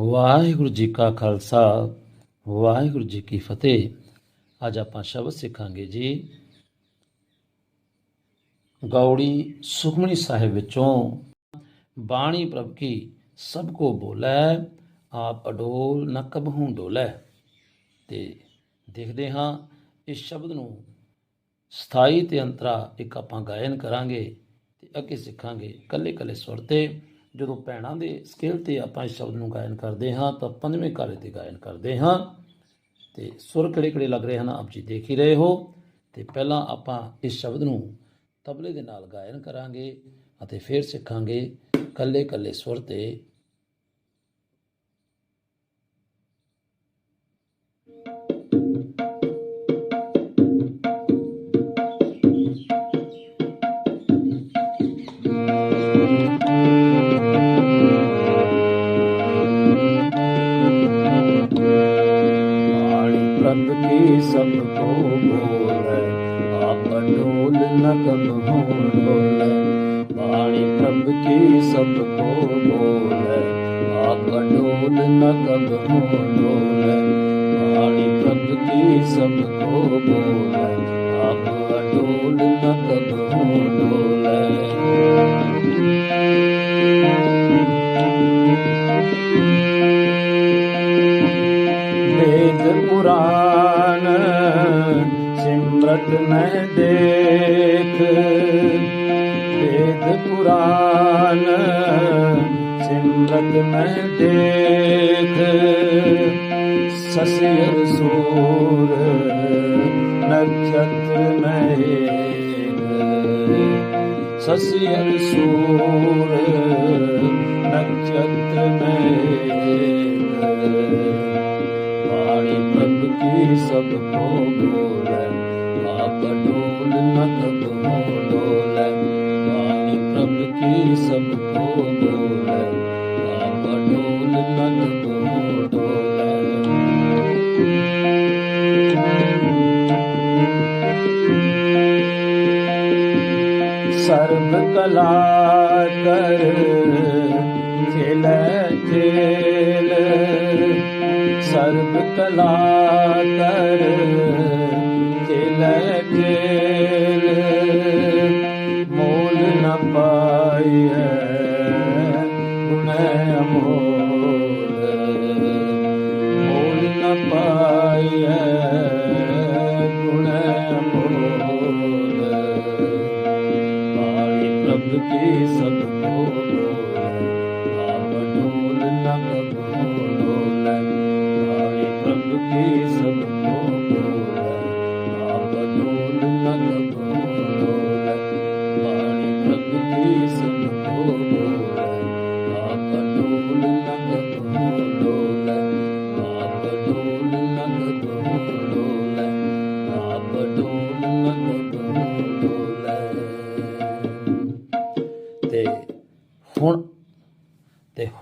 ਵਾਹਿਗੁਰੂ ਜੀ ਕਾ ਖਾਲਸਾ, ਵਾਹਿਗੁਰੂ ਜੀ ਕੀ ਫਤਿਹ। ਅੱਜ ਆਪਾਂ ਸ਼ਬਦ ਸਿੱਖਾਂਗੇ ਜੀ। ਗੌੜੀ ਸੁਖਮਨੀ ਸਾਹਿਬ ਵਿੱਚੋਂ, ਬਾਣੀ ਪ੍ਰਭ ਕੀ ਸਭ ਕੋ ਬੋਲੇ, ਆਪ ਅਡੋਲ ਨ ਕਬਹੂ ਡੋਲੇ। ਤੇ ਦੇਖਦੇ ਹਾਂ, ਇਸ ਸ਼ਬਦ ਨੂੰ ਸਥਾਈ ਤੇ ਅੰਤਰਾ ਇੱਕ ਆਪਾਂ ਗਾਇਨ ਕਰਾਂਗੇ ਤੇ ਅੱਗੇ ਸਿੱਖਾਂਗੇ ਕੱਲੇ ਕੱਲੇ ਸੁਰ ਤੇ। ਜਦੋਂ ਭੈਣਾਂ ਦੇ ਸਕੇਲ ਤੇ ਆਪਾਂ ਇਸ ਸ਼ਬਦ ਨੂੰ ਗਾਇਨ ਕਰਦੇ ਹਾਂ, ਤਾਂ ਪੰਜਵੇਂ ਕਾਰੇ ਤੇ ਗਾਇਨ ਕਰਦੇ ਹਾਂ। ਤੇ ਸੁਰ ਕਿਹੜੇ ਕਿਹੜੇ ਲੱਗ ਰਹੇ ਹਨ, ਆਪ ਜੀ ਦੇਖ ਹੀ ਰਹੇ ਹੋ। ਤੇ ਪਹਿਲਾਂ ਆਪਾਂ ਇਸ ਸ਼ਬਦ ਨੂੰ ਤਬਲੇ ਦੇ ਨਾਲ ਗਾਇਨ ਕਰਾਂਗੇ ਅਤੇ ਫਿਰ ਸਿੱਖਾਂਗੇ ਕੱਲੇ ਕੱਲੇ ਸੁਰ ਤੇ कब हो डोले बाणी प्रभ की सब को बोले आप डोल न कब हो डोले वेद पुराण सिमरत न देख መዴት ሰስየር ሱር መቸት መይን ሰስየር ሱር መቸት መይን ባሪ መብቂ ሰብቶ ጉረ አበዶል መጠብ ਸਰਬ ਕਲਾ ਕਰ ਖੇਲ ਖੇਲ ਸਰਬ ਕਲਾ ਕਰ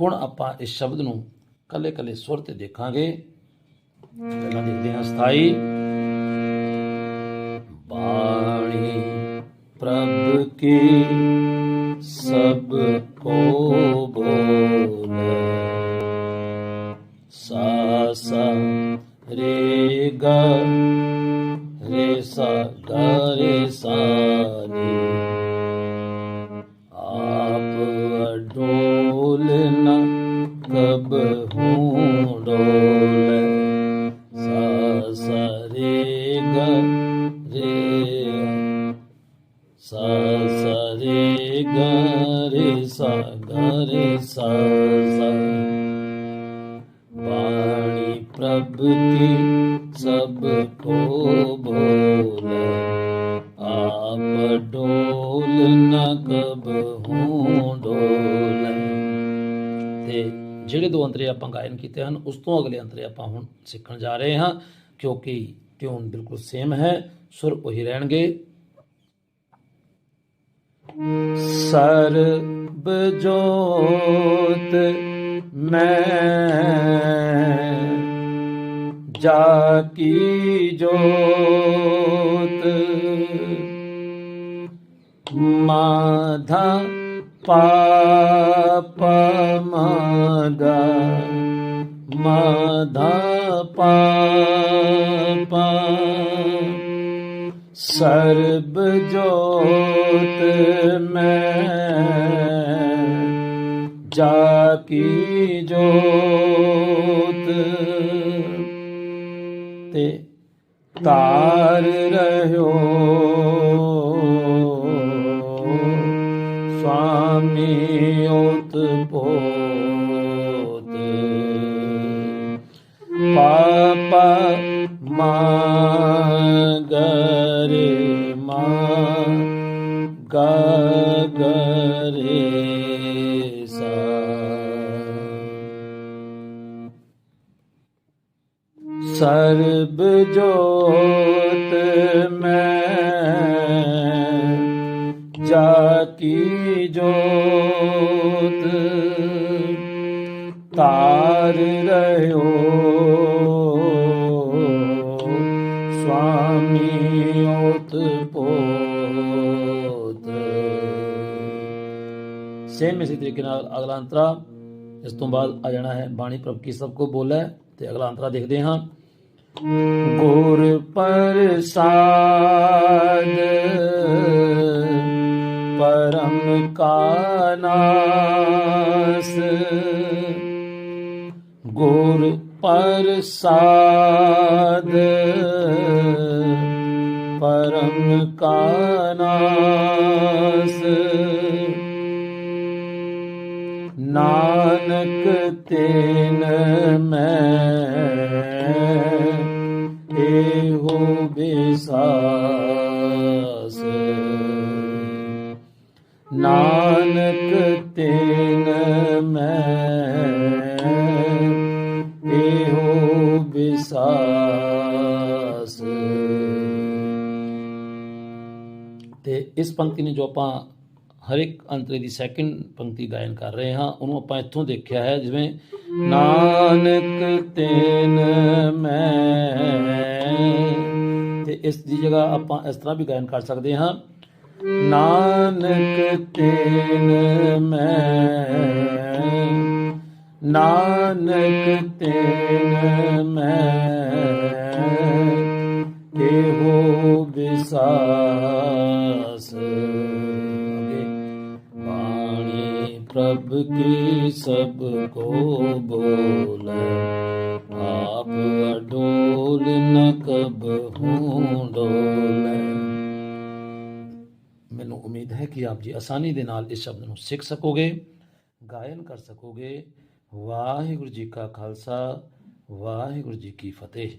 ਹੁਣ ਆਪਾਂ ਇਸ ਸ਼ਬਦ ਨੂੰ ਕੱਲੇ ਕੱਲੇ ਸੁਰ ਤੇ ਦੇਖਾਂਗੇ। ਪਹਿਲਾਂ ਦੇਖਦੇ ਹਾਂ 27 ਬਾਣੀ ਪ੍ਰਭ ਕੀ ਸਭ ਕੋ ਬੋਲੇ। ਸਾ ਸਾ ਰੇ ਗਾ ਰੇ ਸਾ रे ग रे सा सा रे ग रे सा ग रे सा सा वाणी प्रभ की सब ਉਸ ਤੋਂ ਅਗਲੇ ਅੰਤਰੇ ਆਪਾਂ ਹੁਣ ਸਿੱਖਣ ਜਾ ਰਹੇ ਹਾਂ ਕਿਉਂਕਿ ਟਿਊਨ ਬਿਲਕੁਲ ਸੇਮ ਹੈ ਸੁਰ ਉਹੀ ਰਹਿਣਗੇ ਸਰਬ ਜੋਤ ਮੈਂ ਜਾ ਕੀ ਜੋਤ ਮਾਧਾ ਪਾਪ ਮਾਗਾ ਮਦਾ ਪਾਪਾ। ਸਰਬ ਜੋਤ ਮੈਂ ਜਾ ਤੇ ਤਾਰ ਰਹਿਓ। ਸੁਆਮੀ ਉਤ ਪਾਪਾ ਮਾਗਰੇ ਮਾ ਗਗਰੇ ਸਾ। ਸਰਬ ਜੋਤ ਮੈਂ ਜਾ ਕੀ ਜੋਤ ਤਾਰ ਰਹਿਓ ਸੁਆਮੀ ਪੋਤ ਸੇਮ ਇਸੇ ਤਰੀਕੇ ਨਾਲ ਅਗਲਾ ਅੰਤਰਾ ਇਸ ਤੋਂ ਬਾਅਦ ਆ ਜਾਣਾ ਹੈ ਬਾਣੀ ਪ੍ਰਭ ਕੀ ਸਭ ਕੋ ਬੋਲੇ ਤੇ ਅਗਲਾ ਅੰਤਰਾ ਦੇਖਦੇ ਹਾਂ ਗੁਰ ਪ੍ਰਸਾਦ ਪਰਮ ਕਾ ਨਾਸ ਗੁਰ ਪ੍ਰਸਾਦ ਕਾ ਨਾਸ। ਨਾਨਕ ਤੇਨ ਮੈਂ ਇਹੋ ਬਿਸਾਸ। ਨਾਨਕ ਤੇਨ ਮੈਂ ਇਸ ਪੰਕਤੀ ਨੇ ਜੋ ਆਪਾਂ ਹਰ ਇੱਕ ਅੰਤਰੇ ਦੀ ਸੈਕਿੰਡ ਪੰਕਤੀ ਗਾਇਨ ਕਰ ਰਹੇ ਹਾਂ, ਉਹਨੂੰ ਆਪਾਂ ਇੱਥੋਂ ਦੇਖਿਆ ਹੈ, ਜਿਵੇਂ, ਨਾਨਕ ਤੈਨ ਮੈਂ। ਤੇ ਇਸ ਦੀ ਜਗ੍ਹਾ ਆਪਾਂ ਇਸ ਤਰ੍ਹਾਂ ਵੀ ਗਾਇਨ ਕਰ ਸਕਦੇ ਹਾਂ, ਨਾਨਕ ਤੈਨ ਮੈਂ। ਨਾਨਕ ਤੈਨ ਮੈਂ। ਇਹੋ ਵਿਸਾਸ ਸਭ ਕੋ ਬੋਲੇ। ਆਪ ਅਡੋਲ ਨ ਕਬ ਹੂੰ ਡੋਲੇ। ਮੈਨੂੰ ਉਮੀਦ ਹੈ ਕਿ ਆਪ ਜੀ ਆਸਾਨੀ ਦੇ ਨਾਲ ਇਸ ਸ਼ਬਦ ਨੂੰ ਸਿੱਖ ਸਕੋਗੇ, ਗਾਇਨ ਕਰ ਸਕੋਗੇ। ਵਾਹਿਗੁਰੂ ਜੀ ਕਾ ਖਾਲਸਾ, ਵਾਹਿਗੁਰੂ ਜੀ ਕੀ ਫਤਿਹ।